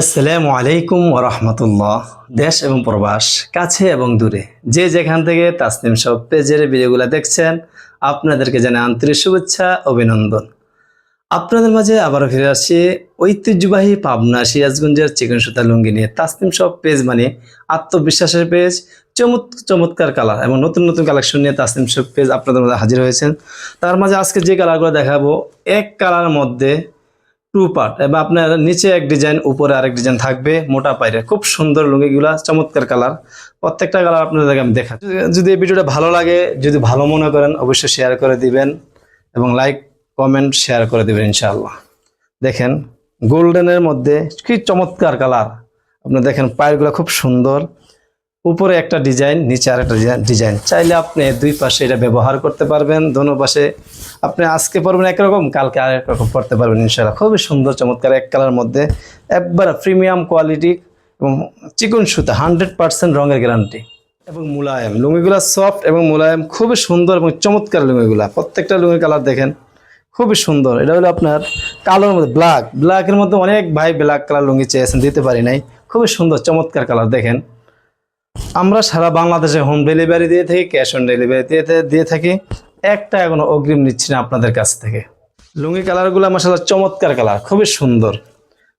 আসসালামু আলাইকুম ওরহমতুল্লাহ দেশ এবং প্রবাস, কাছে এবং দূরে। যে যেখান থেকে তাসনিম সব পেজের ভিডিওগুলো দেখছেন, আপনাদেরকে জানাই আন্তরিক শুভেচ্ছা, অভিনন্দন। আপনাদের মাঝে আবারও ফিরে আসি ঐতিহ্যবাহী পাবনা সিরাজগঞ্জের চিকন সুতা লুঙ্গি নিয়ে। তাসনিম সব পেজ মানে আত্মবিশ্বাসের পেজ, চমৎ, চমৎকার কালার এবং নতুন নতুন কালেকশন নিয়ে তাসনিম সব পেজ আপনাদের মাঝে হাজির হয়েছেন। তার মাঝে আজকে যে কালারগুলো দেখাবো, এক কালার মধ্যে টু পার্ট এবার আপনার নিচে এক ডিজাইন উপরে আরেক ডিজাইন থাকবে, মোটা পাইরে। খুব সুন্দর লুঙ্গিগুলা চমৎকার কালার প্রত্যেকটা কালার আপনাদেরকে আমি দেখা যদি এই ভিডিওটা ভালো লাগে, যদি ভালো মনে করেন, অবশ্যই শেয়ার করে দিবেন এবং লাইক কমেন্ট শেয়ার করে দিবেন ইনশাআল্লাহ। দেখেন গোল্ডেনের মধ্যে কি চমৎকার কালার আপনি দেখেন পায়েরগুলো খুব সুন্দর। উপরে একটা ডিজাইন, নিচে আর একটা ডিজাইন। চাইলে আপনি দুই পাশে এটা ব্যবহার করতে পারবেন, দোনো পাশে আপনি আজকে পরবেন একরকম, কালকে আরেক রকম পড়তে পারবেন, ইনশাআল্লাহ। খুবই সুন্দর, চমৎকার, এক কালার মধ্যে। একবার প্রিমিয়াম কোয়ালিটি এবং চিকন সুতা, হান্ড্রেড পার্সেন্ট রঙের গ্যারান্টি। এবং মুলায়ম, লুঙ্গিগুলা সফট এবং মুলায়ম, খুবই সুন্দর এবং চমৎকার লুঙ্গিগুলা। প্রত্যেকটা লুঙ্গির কালার দেখেন, খুবই সুন্দর। এটা হলো আপনার কালোর মধ্যে ব্ল্যাক। ব্ল্যাকের মধ্যে অনেক ভাই ব্ল্যাক কালার লুঙ্গি চেয়েছেন, দিতে পারি নাই। খুবই সুন্দর, চমৎকার কালার দেখেন। আমরা সারা বাংলাদেশে হোম ডেলিভারি দিয়ে থাকি ক্যাশ অন ডেলিভারি দিয়ে দিয়ে থাকি। একটা এখনও অগ্রিম নিচ্ছি না আপনাদের কাছ থেকে। লুঙ্গি কালারগুলো মাসাল্লাহ চমৎকার কালার, খুবই সুন্দর।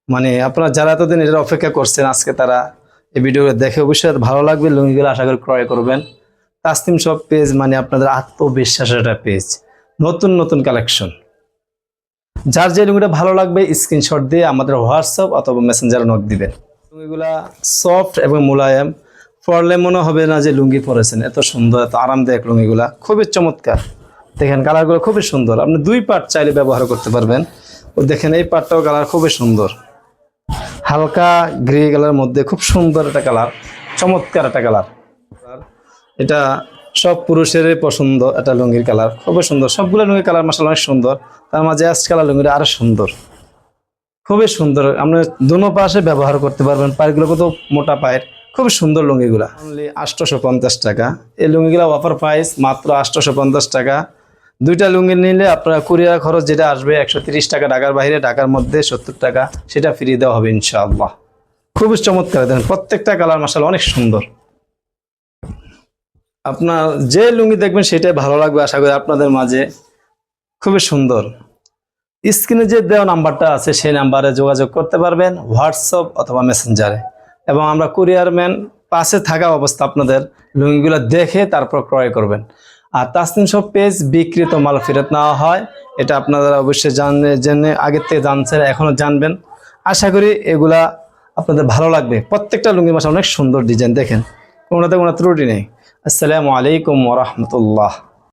মানে আপনারা যারা এতদিন এটা অপেক্ষা করছেন, আজকে তারা এই ভিডিওগুলো দেখে অবশ্যই ভালো লাগবে। লুঙ্গিগুলো আশা করি ক্রয় করবেন। তাসনিম সব পেজ মানে আপনাদের আত্মবিশ্বাসের একটা পেজ নতুন নতুন কালেকশন যার যে লুঙ্গিটা ভালো লাগবে স্ক্রিনশট দিয়ে আমাদের হোয়াটসঅ্যাপ অথবা মেসেঞ্জারে নক দিবেন। লুঙ্গিগুলা সফট এবং মোলায়েম। পরলে মনে হবে না যে লুঙ্গি পরেছেন। এত সুন্দর, এত আরামদায়ক লুঙ্গিগুলা। খুবই চমৎকার। দেখেন কালারগুলো খুবই সুন্দর। আপনি দুই পার্ট চাইলে ব্যবহার করতে পারবেন। ও দেখেন, এই পার্টটাও কালার খুবই সুন্দর। হালকা গ্রে কালার মধ্যে খুব সুন্দর একটা কালার, চমৎকার একটা কালার। এটা সব পুরুষেরই পছন্দ এটা লুঙ্গির কালার। খুবই সুন্দর। সবগুলো লুঙ্গির কালার মাসাল অনেক সুন্দর। তার মাঝে অ্যাশ কালার লুঙ্গিটা আরও সুন্দর। খুবই সুন্দর। আপনি দুনো পাশে ব্যবহার করতে পারবেন। পায়েরগুলো কত মোটা পায়ের। খুবই সুন্দর লুঙ্গিগুলা। অনলি আটশোশো পঞ্চাশ টাকা। এই লুঙ্গিগুলা অফার প্রাইস মাত্র আটশোশো পঞ্চাশ টাকা। দুইটা লুঙ্গি নিলে আপনার কুরিয়ার খরচ যেটা আসবে একশো টাকা, ঢাকার বাইরে, ঢাকার মধ্যে সত্তর টাকা, সেটা ফিরিয়ে দেওয়া হবে ইনশাআল্লাহ। খুবই চমৎকার, দেখেন প্রত্যেকটা কালার মাসাল অনেক সুন্দর। আপনার যে লুঙ্গি দেখবেন সেটাই ভালো লাগবে, আশা করি আপনাদের মাঝে। খুবই সুন্দর। স্ক্রিনে যে দেওয়া নাম্বারটা আছে, সেই নাম্বারে যোগাযোগ করতে পারবেন, হোয়াটসঅ্যাপ অথবা মেসেঞ্জারে। এবং আমরা কুরিয়ারম্যান পাশে থাকা অবস্থা আপনাদের, লুঙ্গিগুলো দেখে তারপর ক্রয় করবেন। আর তাসনিম সব পেজ বিকৃত মাল ফেরত নেওয়া হয়, এটা আপনারা অবশ্যই জানে জেনে আগের থেকে জানছেন, এখনও জানবেন। আশা করি এগুলা আপনাদের ভালো লাগবে। প্রত্যেকটা লুঙ্গি মাসে অনেক সুন্দর ডিজাইন দেখেন। কোনোটাতে কোনো ত্রুটি নেই। আসসালামু আলাইকুম ওরহমতুল্লাহ